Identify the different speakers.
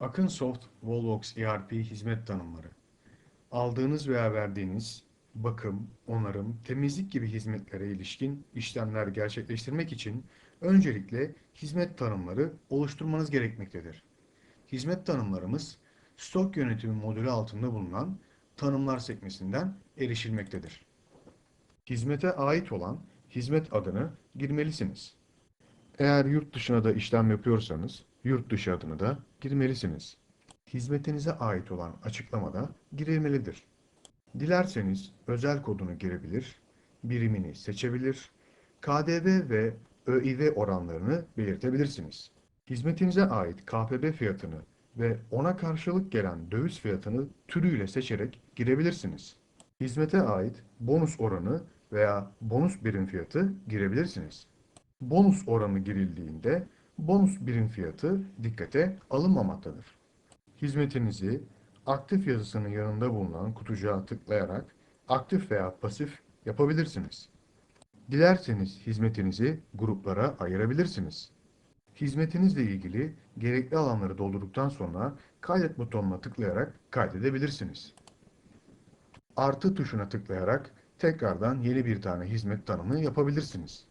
Speaker 1: Akınsoft Volvox ERP hizmet tanımları. Aldığınız veya verdiğiniz bakım, onarım, temizlik gibi hizmetlere ilişkin işlemler gerçekleştirmek için öncelikle hizmet tanımları oluşturmanız gerekmektedir. Hizmet tanımlarımız stok yönetimi modülü altında bulunan tanımlar sekmesinden erişilmektedir. Hizmete ait olan hizmet adını girmelisiniz. Eğer yurt dışına da işlem yapıyorsanız, yurt dışı adını da girmelisiniz. Hizmetinize ait olan açıklamada girilmelidir. Dilerseniz özel kodunu girebilir, birimini seçebilir, KDV ve ÖİV oranlarını belirtebilirsiniz. Hizmetinize ait KPB fiyatını ve ona karşılık gelen döviz fiyatını türüyle seçerek girebilirsiniz. Hizmete ait bonus oranı veya bonus birim fiyatı girebilirsiniz. Bonus oranı girildiğinde bonus birim fiyatı dikkate alınmamaktadır. Hizmetinizi aktif yazısının yanında bulunan kutucuğa tıklayarak aktif veya pasif yapabilirsiniz. Dilerseniz hizmetinizi gruplara ayırabilirsiniz. Hizmetinizle ilgili gerekli alanları doldurduktan sonra kaydet butonuna tıklayarak kaydedebilirsiniz. Artı tuşuna tıklayarak tekrardan yeni bir tane hizmet tanımı yapabilirsiniz.